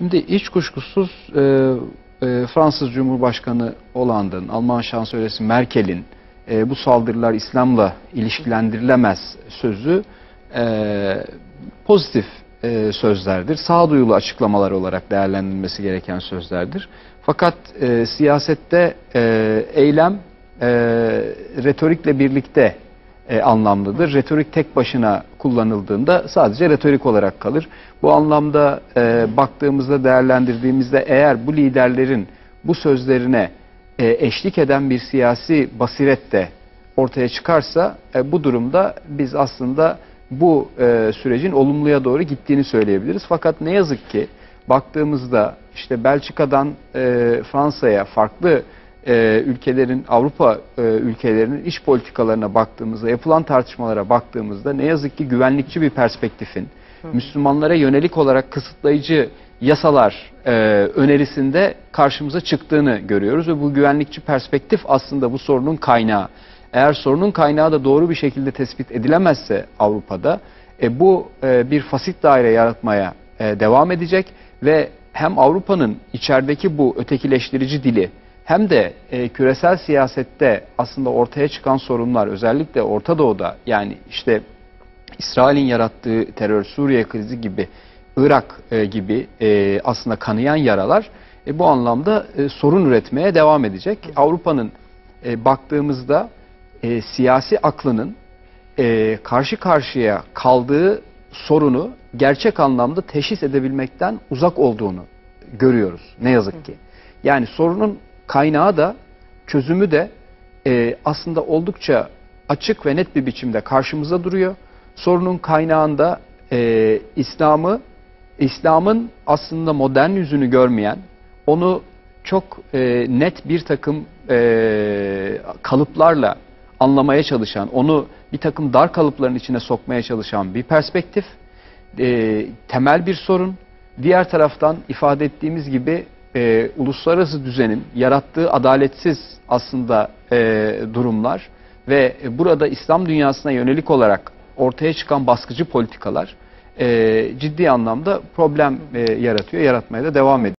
Şimdi hiç kuşkusuz e, e, Fransız Cumhurbaşkanı Hollande'ın, Alman Şansölyesi Merkel'in e, bu saldırılar İslam'la ilişkilendirilemez sözü e, pozitif e, sözlerdir. Sağduyulu açıklamalar olarak değerlendirilmesi gereken sözlerdir. Fakat e, siyasette e, eylem e, retorikle birlikte e, anlamlıdır. Retorik tek başına kullanıldığında sadece retorik olarak kalır. Bu anlamda e, baktığımızda, değerlendirdiğimizde eğer bu liderlerin bu sözlerine e, eşlik eden bir siyasi basiret de ortaya çıkarsa e, bu durumda biz aslında bu e, sürecin olumluya doğru gittiğini söyleyebiliriz. Fakat ne yazık ki baktığımızda işte Belçika'dan e, Fransa'ya farklı e, ülkelerin Avrupa e, ülkelerinin iç politikalarına baktığımızda yapılan tartışmalara baktığımızda ne yazık ki güvenlikçi bir perspektifin Müslümanlara yönelik olarak kısıtlayıcı yasalar e, önerisinde karşımıza çıktığını görüyoruz ve bu güvenlikçi perspektif aslında bu sorunun kaynağı. Eğer sorunun kaynağı da doğru bir şekilde tespit edilemezse Avrupa'da e, bu e, bir fasit daire yaratmaya e, devam edecek ve hem Avrupa'nın içerideki bu ötekileştirici dili hem de e, küresel siyasette aslında ortaya çıkan sorunlar özellikle Orta Doğu'da yani işte İsrail'in yarattığı terör, Suriye krizi gibi, Irak e, gibi e, aslında kanayan yaralar e, bu anlamda e, sorun üretmeye devam edecek. Avrupa'nın e, baktığımızda e, siyasi aklının e, karşı karşıya kaldığı sorunu gerçek anlamda teşhis edebilmekten uzak olduğunu görüyoruz ne yazık ki. Yani sorunun kaynağı da çözümü de e, aslında oldukça açık ve net bir biçimde karşımıza duruyor. Sorunun kaynağında e, İslam'ı, İslam'ın aslında modern yüzünü görmeyen, onu çok e, net bir takım e, kalıplarla anlamaya çalışan, onu bir takım dar kalıpların içine sokmaya çalışan bir perspektif, e, temel bir sorun. Diğer taraftan ifade ettiğimiz gibi e, uluslararası düzenin yarattığı adaletsiz aslında e, durumlar ve burada İslam dünyasına yönelik olarak ortaya çıkan baskıcı politikalar e, ciddi anlamda problem e, yaratıyor, yaratmaya da devam ediyor.